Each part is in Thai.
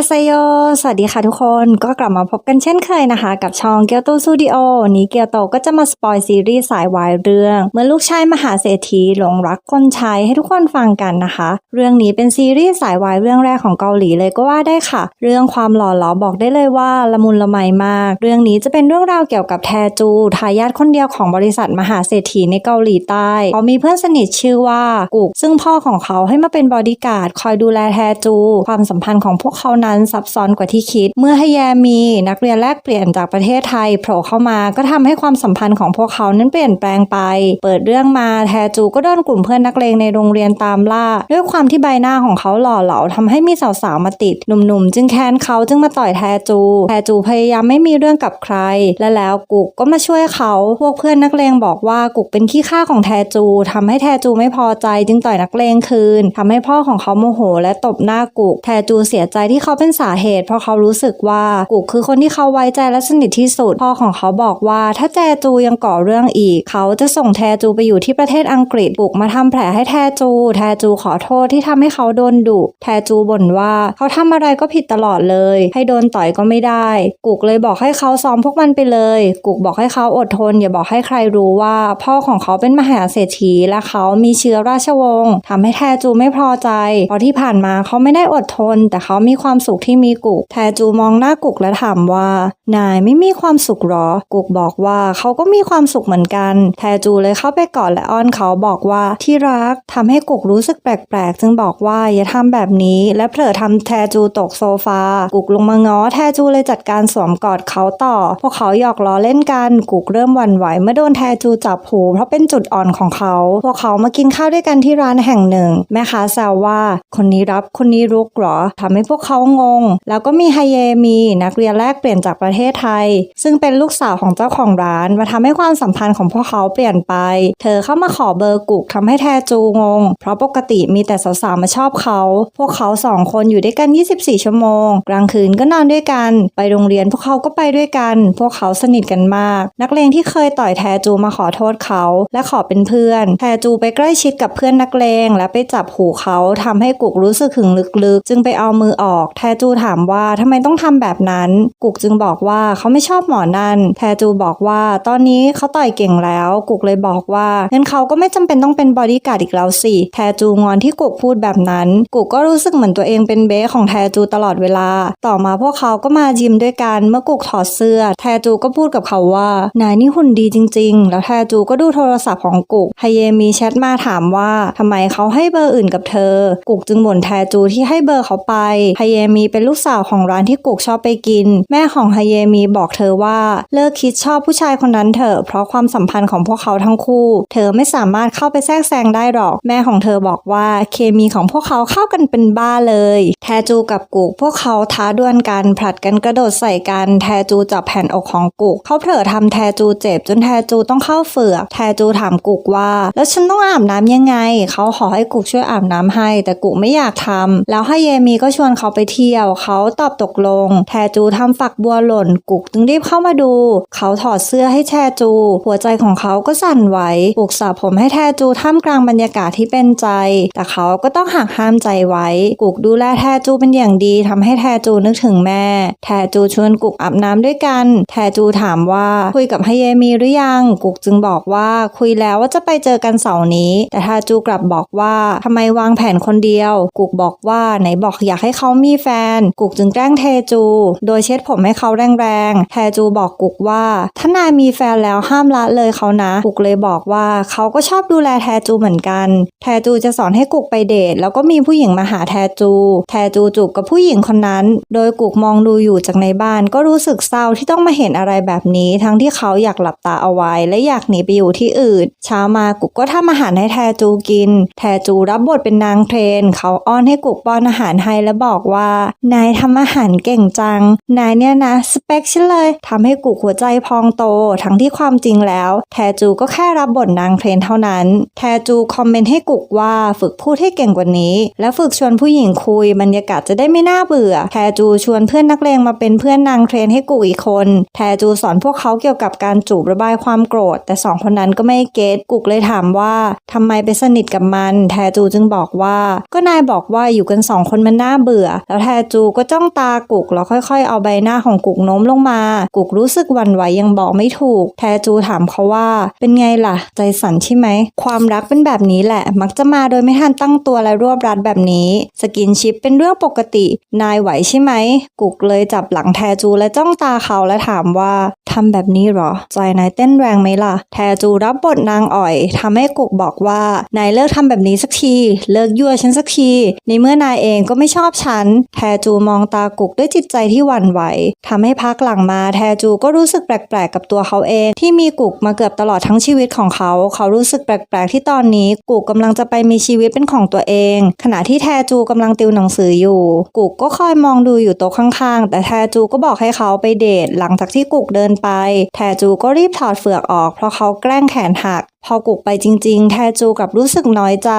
าไซโย สวัสดีค่ะทุกคน ก็กลับมาพบกันเช่นเคยนะคะ กับช่องเกียวโตสตูดิโอนี้เกียวโตก็จะมาสปอยซีรีส์สายวายเรื่อง เมื่อลูกชายมหาเศรษฐีหลงรักคนใช้ให้ทุกคนฟังกันนะคะ เรื่องนี้เป็นซีรีส์สายวายเรื่องแรกของเกาหลีเลยก็ว่าได้ค่ะ เรื่องความหล่อหลาบอกได้เลยว่าละมุนละไมมาก เรื่องนี้จะเป็นเรื่องราวเกี่ยวกับแทจูทายาทคนเดียวของบริษัทมหาเศรษฐีในเกาหลีใต้เขามีเพื่อนสนิทชื่อว่ากุกซึ่งพ่อของเขาให้มาเป็นบอดี้การ์ดคอยดูแลแทจู ความสัมพันธ์ของพวกเขานั้นซับซ้อนกว่าที่คิด เมื่อฮแยมีนักเรียนแลกเปลี่ยนจากประเทศไทยโผล่เข้ามาก็ทำให้ความสัมพันธ์ของพวกเขานั้นเปลี่ยนแปลงไป เปิดเรื่องมาแทจูก็โดนกลุ่มเพื่อนนักเลงในโรงเรียนตามล่า ด้วยความที่ใบหน้าของเขาหล่อเหลาทำให้มีสาวๆมาติด หนุ่มๆ จึงแค้นเขาจึงมาต่อยแทจูแทจูพยายามไม่มีเรื่องกับใคร และแล้วกุกก็มาช่วยเขาพวกเพื่อนนักเลงบอกว่ากุกเป็นขี้ข้าของแทจูทำให้แทจูไม่พอใจจึงต่อยนักเลงคืนทำให้พ่อของเขาโมโห และตบหน้ากุกแทจูเสียใจที่เขาเป็นสาเหตุ เพราะเขารู้สึกว่ากุกคือคนที่เขาไว้ใจและสนิทที่สุด พ่อของเขาบอกว่าถ้าแทจูยังก่อเรื่องอีก เขาจะส่งแทจูไปอยู่ที่ประเทศอังกฤษกุกมาทำแผลให้แทจู แทจูขอโทษที่ทำให้เขาโดนดุแทจูบ่นว่าเขาทำอะไรก็ผิดตลอดเลย ให้โดนต่อยก็ไม่ได้ กุกเลยบอกให้เขาซ้อมพวกมันไปเลย กุกบอกให้เขาอดทน อย่าบอกให้ใครรู้ว่า พ่อของเขาเป็นมหาเศรษฐีและเขามีเชื้อราชวงศ์ทำให้แทจูไม่พอใจเพราะที่ผ่านมาเขาไม่ได้อดทน แต่เขามีความสุขที่มีกุก แทจูมองหน้ากุกและถามว่า นายไม่มีความสุขหรอ กุกบอกว่าเขาก็มีความสุขเหมือนกัน แทจูเลยเข้าไปกอดและอ้อนเขาบอกว่าที่รักทำให้กุกรู้สึกแปลกๆ จึงบอกว่าอย่าทำแบบนี้และเผลอทำแทจูตกโซฟา กุกลงมาง้อแทจูเลยจัดการสวมกอดเขาต่อ พวกเขาหยอกล้อเล่นกันกุกเริ่มหวั่นไหวเมื่อโดนแทจูจับหูเพราะเป็นจุดอ่อนของเขา พวกเขามากินข้าวด้วยกันที่ร้านแห่งหนึ่ง แม่ค้าแซวว่า คนนี้รับคนนี้รุกหรอทำให้พวกเขางง แล้วก็มีไฮเยมีนักเรียนแรกเปลี่ยนจากประเทศไทย ซึ่งเป็นลูกสาวของเจ้าของร้าน มาทำให้ความสัมพันธ์ของพวกเขาเปลี่ยนไป เธอเข้ามาขอเบอร์กุกทำให้แทจูงง เพราะปกติมีแต่สาวๆมาชอบเขา พวกเขาสองคนอยู่ด้วยกัน 24 ชั่วโมง กลางคืนก็นอนด้วยกัน ไปโรงเรียนพวกเขาก็ไปด้วยกัน พวกเขาสนิทกันมาก นักเลงที่เคยต่อยแทจูมาขอโทษเขา และขอเป็นเพื่อน แทจูไปใกล้ชิดกับเพื่อนนักเลงและไปจับหูเขาทำให้กุกรู้สึกหึงลึกๆ จึงไปเอามือออกแทจูถามว่าทำไมต้องทำแบบนั้น กุกจึงบอกว่าเขาไม่ชอบหมอนั่นแทจูบอกว่าตอนนี้เขาต่อยเก่งแล้ว กุกเลยบอกว่างั้นเขาก็ไม่จำเป็นต้องเป็นบอดี้การ์ดอีกแล้วสิแทจูงอนที่กุกพูดแบบนั้น กุกก็รู้สึกเหมือนตัวเองเป็นเบสของแทจูตลอดเวลา ต่อมาพวกเขาก็มายิมด้วยกัน เมื่อกุกถอดเสื้อ แทจูก็พูดกับเขาว่านายนี่หุ่นดีจริง ๆ แล้วแทจูก็ดูโทรศัพท์ของกุกไฮเยมีแชทมาถามว่าทำไมเขาให้เบอร์อื่นกับเธอ กุกจึงบ่นแทจูที่ให้เบอร์เขาไปไฮเยมีเป็นลูกสาวของร้านที่กุกชอบไปกิน แม่ของไฮเยมีบอกเธอว่าเลิกคิดชอบผู้ชายคนนั้นเถอะเพราะความสัมพันธ์ของพวกเขาทั้งคู่ เธอไม่สามารถเข้าไปแทรกแซงได้หรอก แม่ของเธอบอกว่าเคมีของพวกเขาเข้ากันเป็นบ้าเลย แทจูกับกุกพวกเขาท้าดวลกันผลัดกันกระโดดใส่กันแทจูจับแผ่นอกของกุกเขาเผลอทำแทจูเจ็บจนแทจูต้องเข้าเฝือกแทจูถามกุกว่า แล้วฉันต้องอาบน้ำยังไง เขาขอให้กุกช่วยอาบน้ำให้ แต่กุกไม่อยากทำแล้วให้เยมีก็ชวนเขาไปเที่ยวเขาตอบตกลง แทจูทำฝักบัวหล่นกุกจึงรีบเข้ามาดู เขาถอดเสื้อให้แทจู หัวใจของเขาก็สั่นไหวปลุกสระผมให้แทจูท่ามกลางบรรยากาศที่เป็นใจ แต่เขาก็ต้องหักห้ามใจไว้ กุกดูแลแทจูเป็นอย่างดีทำให้แทจูนึกถึงแม่ แทจูชวนกุกอาบน้ำด้วยกัน แทจูถามว่าคุยกับไฮเยมีหรือยัง กุกจึงบอกว่าคุยแล้วว่าจะไปเจอกันเสาร์นี้ แต่แทจูกลับบอกว่าทำไมวางแผนคนเดียว กุกบอกว่าไหนบอกอยากให้เขามีแฟนกุกจึงแกล้งเทจู โดยเช็ดผมให้เขาแรงๆแทจูบอกกุกว่าถ้านายมีแฟนแล้วห้ามละเลยเขานะ กุกเลยบอกว่าเขาก็ชอบดูแลแทจูเหมือนกัน แทจูจะสอนให้กุกไปเดท แล้วก็มีผู้หญิงมาหาแทจู แทจูจูบกับผู้หญิงคนนั้น โดยกุกมองดูอยู่จากในบ้านก็รู้สึกเศร้าที่ต้องมาเห็นอะไรแบบนี้ทั้งที่เขาอยากหลับตาเอาไว้ และอยากหนีไปอยู่ที่อื่น เช้ามากุกก็ทำอาหารให้แทจูกิน แทจูรับบทเป็นนางเทรน เขาอ้อนให้กุกป้อนอาหารให้และบอกว่านายทำอาหารเก่งจัง นายเนี่ยนะสเปคฉันเลยทำให้กุกหัวใจพองโต ทั้งที่ความจริงแล้ว แทจูก็แค่รับบทนางเทรนเท่านั้น แทจูคอมเมนต์ให้กุกว่าฝึกพูดให้เก่งกว่านี้ และฝึกชวนผู้หญิงคุยบรรยากาศจะได้ไม่น่าเบื่อ แทจูชวนเพื่อนนักเลงมาเป็นเพื่อนนางเทรนให้กุกอีกคน แทจูสอนพวกเขาเกี่ยวกับการจูบระบายความโกรธ แต่สองคนนั้นก็ไม่เก็ตกุกเลยถามว่าทำไมไปสนิทกับมัน แทจูจึงบอกว่า ก็นายบอกว่าอยู่กันสองคนมันน่าเบื่อ แล้วแทจูก็จ้องตากุกแล้วค่อยๆ เอาใบหน้าของกุกโน้มลงมา กุกรู้สึกหวั่นไหวยังบอกไม่ถูก แทจูถามเขาว่า เป็นไงล่ะ ใจสั่นใช่ไหม ความรักเป็นแบบนี้แหละ มักจะมาโดยไม่ทันตั้งตัวและรวบรัดแบบนี้ สกินชิปเป็นเรื่องปกติ นายไหวใช่ไหม กุกเลยจับหลังแทจูและจ้องตาเขาและถามว่าทำแบบนี้เหรอ ใจนายเต้นแรงไหมล่ะ แทจูรับบทนางอ่อยทำให้กุกบอกว่านายเลิกทำแบบนี้สักที เลิกยั่วฉันสักที ในเมื่อนายเองก็ไม่ชอบฉันแทจูมองตากุกด้วยจิตใจที่หวั่นไหวทำให้พักหลังมาแทจูก็รู้สึกแปลกๆ กับตัวเขาเอง ที่มีกุกมาเกือบตลอดทั้งชีวิตของเขา เขารู้สึกแปลกๆ ที่ตอนนี้กุกกำลังจะไปมีชีวิตเป็นของตัวเอง ขณะที่แทจูกำลังติวหนังสืออยู่ กุกก็คอยมองดูอยู่โต๊ะข้างๆ แต่แทจูก็บอกให้เขาไปเดทหลังจากที่กุกเดินไป แทจูก็รีบถอดเฟือกออก เพราะเขาแกล้งแขนหักพอกุกไปจริง ๆ แทจูกับรู้สึกน้อยใจ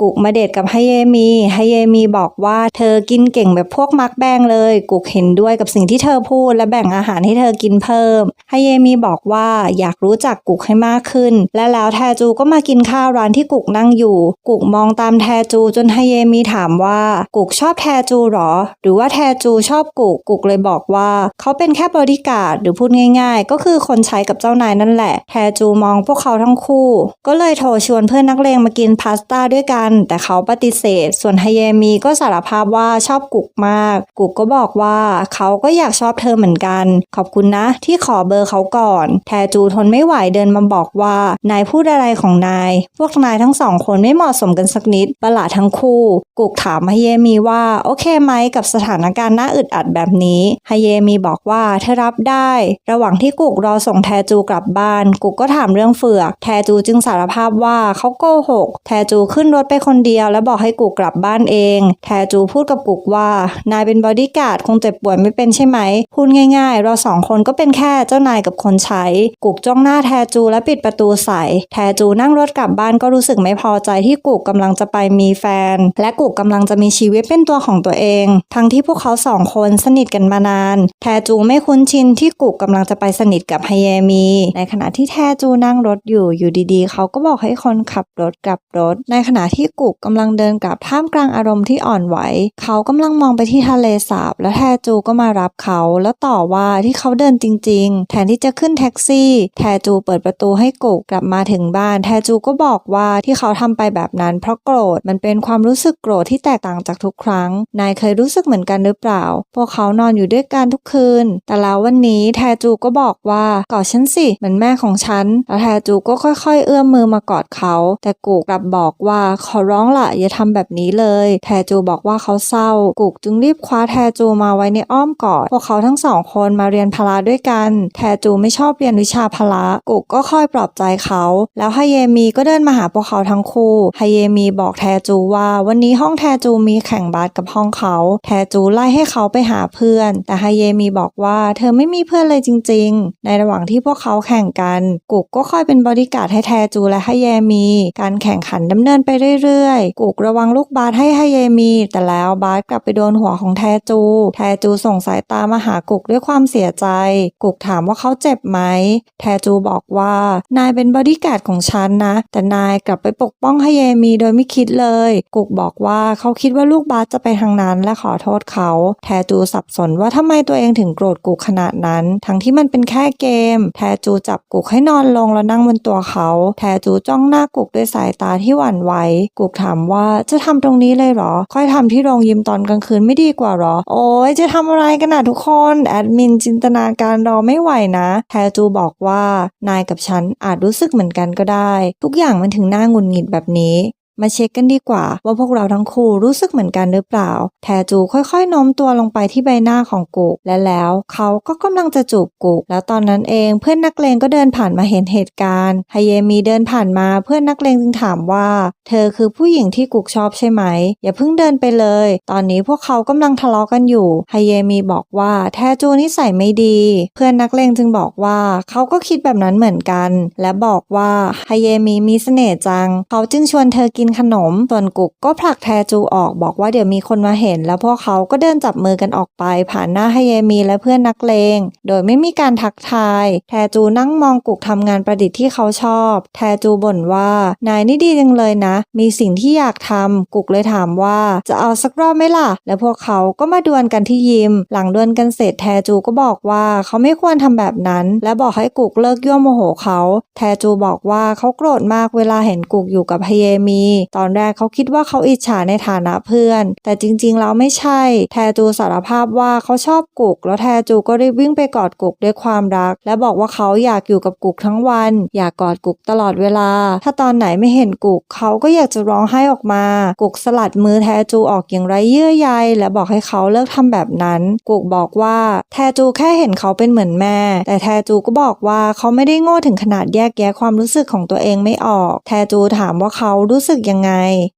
กุกมาเดทกับไฮเยมีไฮเยมีบอกว่าเธอกินเก่งแบบพวกมักแบงเลย กุกเห็นด้วยกับสิ่งที่เธอพูด และแบ่งอาหารให้เธอกินเพิ่มไฮเยมีบอกว่าอยากรู้จักกุกให้มากขึ้น และแล้วแทจูก็มากินข้าวร้านที่กุกนั่งอยู่ กุกมองตามแทจูจนไฮเยมีถามว่า กุกชอบแทจูหรอ หรือว่าแทจูชอบกุกกุกเลยบอกว่า เขาเป็นแค่บริการหรือพูดง่าย ๆ ก็คือคนใช้กับเจ้านายนั่นแหละ แทจูมองพวกเขาทั้งคู่ก็เลยโทรชวนเพื่อนนักเลงมากินพาสต้าด้วยกัน แต่เขาปฏิเสธ ส่วนไฮเยมีก็สารภาพว่าชอบกุกมาก กุกก็บอกว่าเขาก็อยากชอบเธอเหมือนกัน ขอบคุณนะ ที่ขอเบอร์เขาก่อน แทจูทนไม่ไหวเดินมาบอกว่านายพูดอะไรของนาย พวกนายทั้งสองคนไม่เหมาะสมกันสักนิดประหลาดทั้งคู่ กุกถามไฮเยมีว่าโอเคไหมกับสถานการณ์น่าอึดอัดแบบนี้ไฮเยมีบอกว่าเธอรับได้ ระหว่างที่กุกรอส่งแทจูกลับบ้าน กุกก็ถามเรื่องเฟือก แทจูจึงสารภาพว่าเขาโกหก แทจูขึ้นรถไปคนเดียวแล้วบอกให้กุกลับบ้านเอง แทจูพูดกับกุกว่า นายเป็นบอดี้การ์ดคงเจ็บป่วยไม่เป็นใช่ไหม พูดง่าย ๆ เราสองคนก็เป็นแค่เจ้านายกับคนใช้ กุกจ้องหน้าแทจูและปิดประตูใส่ แทจูนั่งรถกลับบ้านก็รู้สึกไม่พอใจที่กุกกำลังจะไปมีแฟน และกุกกำลังจะมีชีวิตเป็นตัวของตัวเอง ทั้งที่พวกเขาสองคนสนิทกันมานาน แทจูไม่คุ้นชินที่กุกกำลังจะไปสนิทกับไฮเยมี ในขณะที่แทจูนั่งรถอยู่อยู่ดีๆ เขาก็บอกให้คนขับรถกลับรถ ในขณะที่กุกกำลังเดินกลับท่ามกลางอารมณ์ที่อ่อนไหว เขากำลังมองไปที่ทะเลสาบ และแทจูก็มารับเขา แล้วต่อว่าที่เขาเดินจริง ๆ แทนที่จะขึ้นแท็กซี่ แทจูเปิดประตูให้กุกกลับมาถึงบ้าน แทจูก็บอกว่าที่เขาทำไปแบบนั้น เพราะโกรธ มันเป็นความรู้สึกโกรธที่แตกต่างจากทุกครั้ง นายเคยรู้สึกเหมือนกันหรือเปล่า พวกเขานอนอยู่ด้วยกันทุกคืน แต่แล้ววันนี้แทจูก็บอกว่า กอดฉันสิ เหมือนแม่ของฉัน แล้วแทจูก็ค่อยๆเอื้อมมือมากอดเขา แต่กูกลับบอกว่าขอร้องละอย่าทำแบบนี้เลย แทจูบอกว่าเขาเศร้ากุกจึงรีบคว้าแทจูมาไว้ในอ้อมกอด พวกเขาทั้งสองคนมาเรียนพละด้วยกัน แทจูไม่ชอบเรียนวิชาพละกุกก็ค่อยปลอบใจเขา แล้วไฮเยมีก็เดินมาหาพวกเขาทั้งคู่ไฮเยมีบอกแทจูว่าวันนี้ห้องแทจูมีแข่งบาสกับห้องเขา แทจูไล่ให้เขาไปหาเพื่อน แต่ไฮเยมีบอกว่าเธอไม่มีเพื่อนเลยจริง ๆ ในระหว่างที่พวกเขาแข่งกัน กุกก็ค่อยเป็นบริการดใให้แทจูและไฮเยมี การแข่งขันดำเนินไปเรื่อยๆ กุกระวังลูกบาสให้ไฮเยมี แต่แล้วบาสกลับไปโดนหัวของแทจู แทจูส่งสายตามาหากุกด้วยความเสียใจ กุกถามว่าเขาเจ็บไหม แทจูบอกว่า นายเป็นบอดี้การ์ดของฉันนะ แต่นายกลับไปปกป้องไฮเยมีโดยไม่คิดเลย กุกบอกว่าเขาคิดว่าลูกบาสจะไปทางนั้นและขอโทษเขา แทจูสับสนว่าทำไมตัวเองถึงโกรธกุกขนาดนั้น ทั้งที่มันเป็นแค่เกม แทจูจับกุกให้นอนลงแล้วนั่งบนตัวเขาแทจูจ้องหน้ากุกด้วยสายตาที่หวั่นไหวกุกถามว่าจะทำตรงนี้เลยเหรอ ค่อยทำที่โรงยิมตอนกลางคืนไม่ดีกว่าหรอ โอ้ยจะทำอะไรกันนะทุกคน แอดมินจินตนาการรอไม่ไหวนะแทจูบอกว่านายกับฉันอาจรู้สึกเหมือนกันก็ได้ ทุกอย่างมันถึงน่าหงุดหงิดแบบนี้ มาเช็คกันดีกว่า ว่าพวกเราทั้งคู่รู้สึกเหมือนกันหรือเปล่า แทจูค่อยๆโน้มตัวลงไปที่ใบหน้าของกุกและแล้วเขาก็กำลังจะจูบกุก แล้วตอนนั้นเองเพื่อนนักเลงก็เดินผ่านมาเห็นเหตุการณ์ไฮเยมีเดินผ่านมาเพื่อนนักเลงจึงถามว่า เธอคือผู้หญิงที่กุกชอบใช่ไหม อย่าเพิ่งเดินไปเลย ตอนนี้พวกเขากำลังทะเลาะกันอยู่ไฮเยมีบอกว่าแทจูนิสัยไม่ดี เพื่อนนักเลงจึงบอกว่าเขาก็คิดแบบนั้นเหมือนกัน และบอกว่าไฮเยมีมีเสน่ห์จัง เขาจึงชวนเธอกินนขนมส่วนกุกก็ผลักแทจูออกบอกว่าเดี๋ยวมีคนมาเห็น แล้วพวกเขาก็เดินจับมือกันออกไป ผ่านหน้าฮเยมีและเพื่อนนักเลง โดยไม่มีการทักทาย แทจูนั่งมองกุกทำงานประดิษฐ์ที่เขาชอบ แทจูบ่นว่า นายนี่ดีจังเลยนะ มีสิ่งที่อยากทำกุกเลยถามว่าจะเอาสักรอบไหมล่ะ และพวกเขาก็มาดวลกันที่ยิม หลังดวลกันเสร็จแทจูก็บอกว่าเขาไม่ควรทำแบบนั้น และบอกให้กุกเลิกยั่วโมโหเขา แทจูบอกว่าเขาโกรธมากเวลาเห็นกุกอยู่กับฮเยมีตอนแรกเขาคิดว่าเขาอิจฉาในฐานะเพื่อน แต่จริงๆแล้วไม่ใช่ แทจูสารภาพว่าเขาชอบกุก แล้วแทจูก็รีบวิ่งไปกอดกุกด้วยความรัก และบอกว่าเขาอยากอยู่กับกุกทั้งวัน อยากกอดกุกตลอดเวลา ถ้าตอนไหนไม่เห็นกุกเขาก็อยากจะร้องไห้ออกมา กุกสลัดมือแทจูออกอย่างไรเยื่อใยและบอกให้เขาเลิกทำแบบนั้น กุกบอกว่าแทจูแค่เห็นเขาเป็นเหมือนแม่ แต่แทจูก็บอกว่าเขาไม่ได้โง่ถึงขนาดแยกแยะความรู้สึกของตัวเองไม่ออก แทจูถามว่าเขารู้สึกยังไง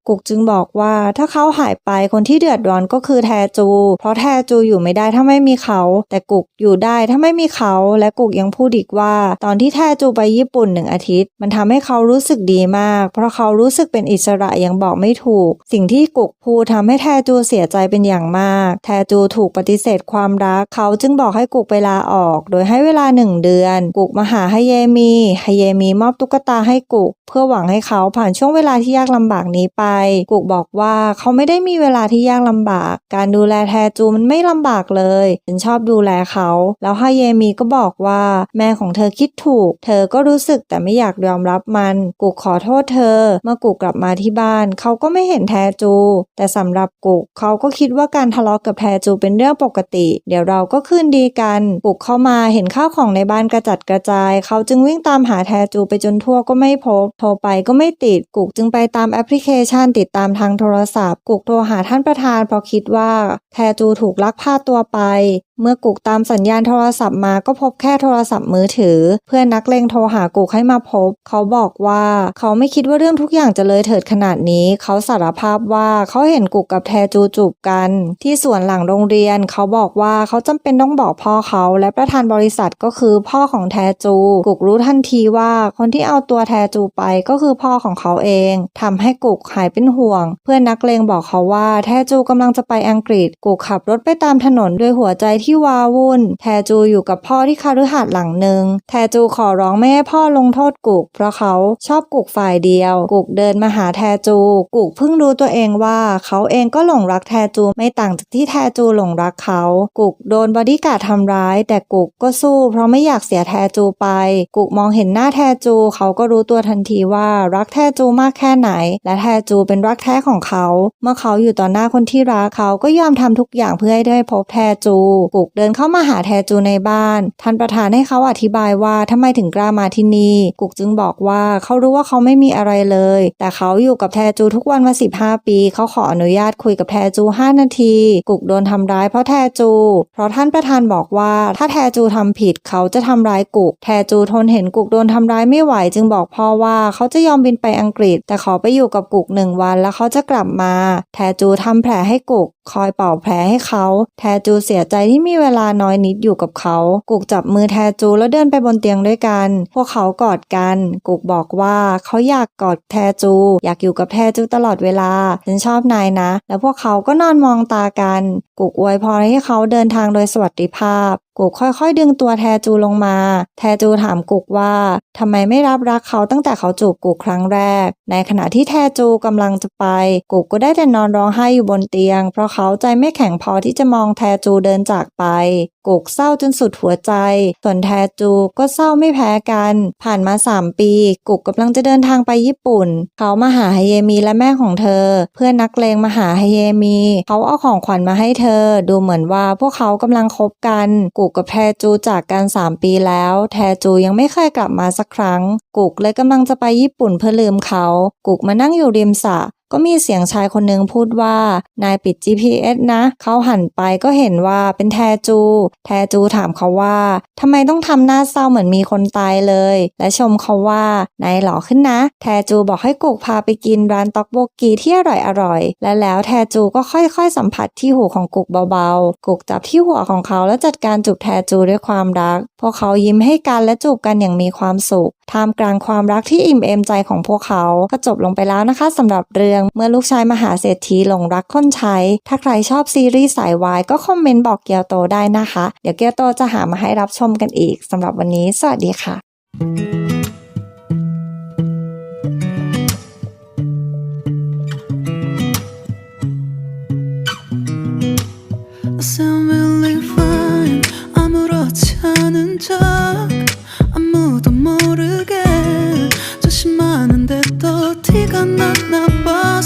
กุกจึงบอกว่าถ้าเขาหายไปคนที่เดือดร้อนก็คือแทจู เพราะแทจูอยู่ไม่ได้ถ้าไม่มีเขา แต่กุกอยู่ได้ถ้าไม่มีเขา และกุกยังพูดอีกว่า ตอนที่แทจูไปญี่ปุ่นหนึ่งอาทิตย์ มันทำให้เขารู้สึกดีมาก เพราะเขารู้สึกเป็นอิสระยังบอกไม่ถูก สิ่งที่กุกพูดทำให้แทจูเสียใจเป็นอย่างมาก แทจูถูกปฏิเสธความรัก เขาจึงบอกให้กุกไปลาออก โดยให้เวลาหนึ่งเดือน กุกมาหาฮเยมีฮเยมีมอบตุ๊กตาให้กุก เพื่อหวังให้เขาผ่านช่วงเวลาที่ยากลำลำบากนี้ไป กุกบอกว่าเขาไม่ได้มีเวลาที่ยากลำบาก การดูแลแทจูมันไม่ลำบากเลยฉันชอบดูแลเขา แล้วฮเยมีก็บอกว่าแม่ของเธอคิดถูก เธอก็รู้สึกแต่ไม่อยากยอมรับมัน กุกขอโทษเธอ เมื่อกุกกลับมาที่บ้านเขาก็ไม่เห็นแทจู แต่สำหรับกุกเขาก็คิดว่าการทะเลาะกับแทจูเป็นเรื่องปกติ เดี๋ยวเราก็คืนดีกันกุกเข้ามาเห็นข้าวของในบ้านกระจัดกระจาย เขาจึงวิ่งตามหาแทจูไปจนทั่วก็ไม่พบ โทรไปก็ไม่ติดกุกจึงไปตามแอปพลิเคชันติดตามทางโทรศัพท์กุกโทรหาท่านประธานเพราะคิดว่าแทจูถูกลักพาตัวไป เมื่อกุกตามสัญญาณโทรศัพท์มาก็พบแค่โทรศัพท์มือถือ เพื่อนนักเลงโทรหากุกให้มาพบ เขาบอกว่าเขาไม่คิดว่าเรื่องทุกอย่างจะเลยเถิดขนาดนี้ เขาสารภาพว่าเขาเห็นกุกกับแทจูจูบกัน ที่สวนหลังโรงเรียน เขาบอกว่าเขาจำเป็นต้องบอกพ่อเขา และประธานบริษัทก็คือพ่อของแทจู กุกรู้ทันทีว่าคนที่เอาตัวแทจูไปก็คือพ่อของเขาเองทำให้กุกหายเป็นห่วง เพื่อนนักเลงบอกเขาว่าแทจูกำลังจะไปอังกฤษกุกขับรถไปตามถนนด้วยหัวใจที่วาวุ่น แทจูอยู่กับพ่อที่คาฤหาสน์หลังหนึ่ง แทจูขอร้องไม่ให้พ่อลงโทษกุก เพราะเขาชอบกุกฝ่ายเดียว กุกเดินมาหาแทจู กุกเพิ่งรู้ตัวเองว่า เขาเองก็หลงรักแทจูไม่ต่างจากที่แทจูหลงรักเขา กุกโดนบอดี้การ์ดทำร้าย แต่กุกก็สู้ เพราะไม่อยากเสียแทจูไป กุกมองเห็นหน้าแทจูเขาก็รู้ตัวทันทีว่ารักแทจูมากแค่ไหน และแทจูเป็นรักแท้ของเขา เมื่อเขาอยู่ต่อหน้าคนที่รักเขาก็ยอมทำทุกอย่างเพื่อให้ได้พบแทจูกุกเดินเข้ามาหาแทจูในบ้าน ท่านประธานให้เขาอธิบายว่าทำไมถึงกล้ามาที่นี่ กุกจึงบอกว่าเขารู้ว่าเขาไม่มีอะไรเลย แต่เขาอยู่กับแทจูทุกวันมา 15 ปี เขาขออนุญาตคุยกับแทจู 5 นาที กุกโดนทำร้ายเพราะแทจู เพราะท่านประธานบอกว่าถ้าแทจูทำผิดเขาจะทำร้ายกุก แทจูทนเห็นกุกโดนทำร้ายไม่ไหวจึงบอกพ่อว่าเขาจะยอมบินไปอังกฤษ แต่ขอไปอยู่กับกุกหนึ่งวันแล้วเขาจะกลับมา แทจูทำแผลให้กุก คอยเป่าแผลให้เขา แทจูเสียใจที่มีมีเวลาน้อยนิดอยู่กับเขา กุกจับมือแทจูแล้วเดินไปบนเตียงด้วยกัน พวกเขากอดกัน กุกบอกว่าเขาอยากกอดแทจู อยากอยู่กับแทจูตลอดเวลา ฉันชอบนายนะ แล้วพวกเขาก็นอนมองตากัน กุกอวยพรให้เขาเดินทางโดยสวัสดิภาพ กุกค่อยๆ ดึงตัวแทจูลงมา แทจูถามกุกว่าทำไมไม่รับรักเขาตั้งแต่เขาจูบกุกครั้งแรก ในขณะที่แทจูกำลังจะไป กุกก็ได้แต่นอนร้องไห้อยู่บนเตียง เพราะเขาใจไม่แข็งพอที่จะมองแทจูเดินจากไป กุกเศร้าจนสุดหัวใจ ส่วนแทจูก็เศร้าไม่แพ้กัน ผ่านมา 3 ปี กุกกำลังจะเดินทางไปญี่ปุ่น เขามาหาฮเยมีและแม่ของเธอ เพื่อนนักเลงมาหาฮเยมี เขาเอาของขวัญมาให้เธอ ดูเหมือนว่าพวกเขากำลังคบกัน กุกกับแทจูจากกัน 3 ปีแล้ว แทจูยังไม่เคยกลับมาสักครั้ง กุกเลยกำลังจะไปญี่ปุ่นเพื่อลืมเขา กุกมานั่งอยู่ริมสระ ก็มีเสียงชายคนหนึ่งพูดว่า นายปิด GPS นะ เขาหันไปก็เห็นว่าเป็นแทจู แทจูถามเขาว่าทำไมต้องทำหน้าเศร้าเหมือนมีคนตายเลย และชมเขาว่านายหล่อขึ้นนะ แทจูบอกให้กุกพาไปกินร้านต็อกโบกีที่อร่อยอร่อยๆและแล้วแทจูก็ค่อยๆสัมผัสที่หูของกุกเบาๆ กุกจับที่หัวของเขาแล้วจัดการจูบแทจูด้วยความรัก พวกเขายิ้มให้กันและจูบกันอย่างมีความสุข ท่ามกลางความรักที่อิ่มเอมใจของพวกเขา ก็จบลงไปแล้วนะคะสำหรับเรื่องเมื่อลูกชายมหาเศรษฐีหลงรักคนใช้ ถ้าใครชอบซีรีส์สายวายก็คอมเมนต์บอกเกียวโตได้นะคะ เดี๋ยวเกียวโตจะหามาให้รับชมกันอีกสำหรับวันนี้ สวัสดีค่ะ I 티가 났나 봐